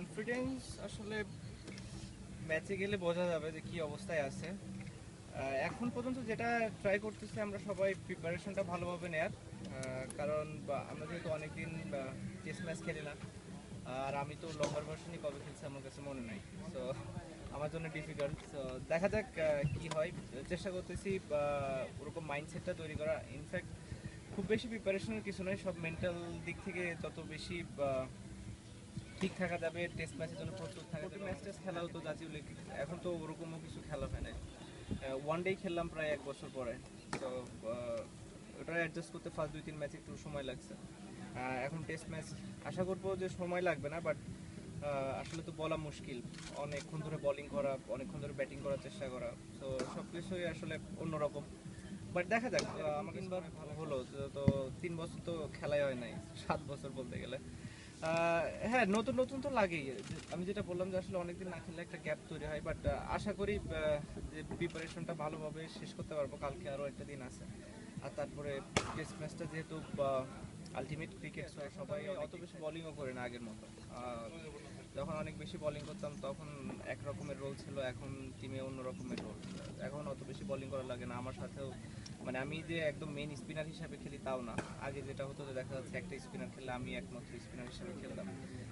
Confidence আসলে ম্যাচে গেলে বোঝা যাবে যে কি অবস্থায় আছে। এখন পর্যন্ত যেটা ট্রাই করতেছি আমরা সবাই প্রিপারেশনটা ভালোভাবে নেয়ার। কারণ আমরা যেহেতু অনেকদিন টেস্ট ম্যাচ খেলি না, আর আমি তো লম্বার ভার্সনই কবে খেলছি আমার কাছে মনে নাই। তো আমার জন্য ডিফিকাল্ট তো দেখা যাক কি হয়। চেষ্টা করতেছি ওরকম মাইন্ডসেটটা তৈরি করা। ইনফ্যাক্ট খুব বেশি প্রিপারেশনের কিছু নয় সব মেন্টাল দিক থেকে যত বেশি ঠিক থাকা যাবে টেস্ট ম্যাচের জন্য প্রস্তুত থাকা যাবে। ম্যাচ টেস্ট খেলা হতো জাতীয় লিগ এখন তো ওরকমও কিছু খেলা হয় না ওয়ান ডে খেললাম প্রায় এক বছর পরে। তো ওটা অ্যাডজাস্ট করতে ফার্স্ট দুই, তিন ম্যাচ একটু সময় লাগছে। এখন টেস্ট ম্যাচ আশা করব যে সময় লাগবে না বাট আসলে তো বলা মুশকিল। অনেকক্ষণ ধরে বোলিং করা, অনেকক্ষণ ধরে ব্যাটিং করার চেষ্টা করা। তো সব কিছুই আসলে অন্যরকম। বাট দেখা যাক আমাকে ভালো হলো। তো- তো তিন বছর তো খেলাই হয় নাই, সাত বছর বলতে গেলে। হ্যাঁ নতুন নতুন তো লাগেই। আমি যেটা বললাম যে আসলে অনেকদিন না খেললে একটা গ্যাপ তৈরি হয় বাট আশা করি যে প্রিপারেশনটা ভালোভাবে শেষ করতে পারব। কালকে আরও একটা দিন আছে। আর তারপরে টেস্ট ম্যাচটা যেহেতু আলটিমেট ক্রিকেট সবাই অত বেশি বোলিংও করে না আগের মতো। যখন অনেক বেশি বোলিং করতাম, তখন এক রকমের রোল ছিল, এখন টিমে অন্য রকমের রোল এখন অত বেশি বোলিং করা লাগে না। আমার সাথেও মানে আমি যে একদম মেইন স্পিনার হিসাবে খেলি তাও না। আগে যেটা হতো যে দেখা যাচ্ছে একটা স্পিনার খেললে আমি একমাত্র স্পিনার হিসাবে খেলতাম।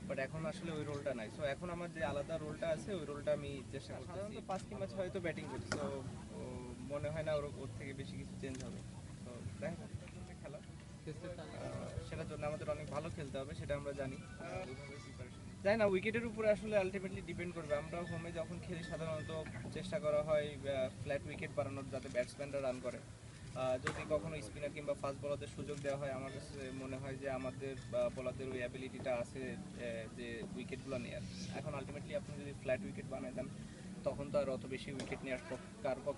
বাট এখন আসলে ওই রোলটা নাই। সো এখন আমার যে আলাদা রোলটা আছে, ওই রোলটা আমি চেষ্টা করছি সাধারণত পাঁচটি ম্যাচ হয়তো ব্যাটিং করি তো মনে হয় না ওর ওর থেকে বেশি কিছু চেঞ্জ হবে। তো দেখা খেলা সেটার জন্য আমাদের অনেক ভালো খেলতে হবে, সেটা আমরা জানি। জানি না উইকেটের উপরে আসলে আলটিমেটলি ডিপেন্ড করবে। আমরা হোমে যখন খেলি, সাধারণত চেষ্টা করা হয় ফ্ল্যাট উইকেট বানানোর যাতে ব্যাটসম্যানরা রান করে। যদি কখনো স্পিনার কিংবা ফাস্ট বলারদের সুযোগ দেওয়া হয়, আমার কাছে মনে হয় যে আমাদের বলারদের ওই অ্যাবিলিটিটা আছে যে উইকেটগুলো নেওয়ার এখন আলটিমেটলি আপনি যদি ফ্ল্যাট উইকেট বানায় দেন, তখন তো আর অত বেশি উইকেট নেওয়ার কার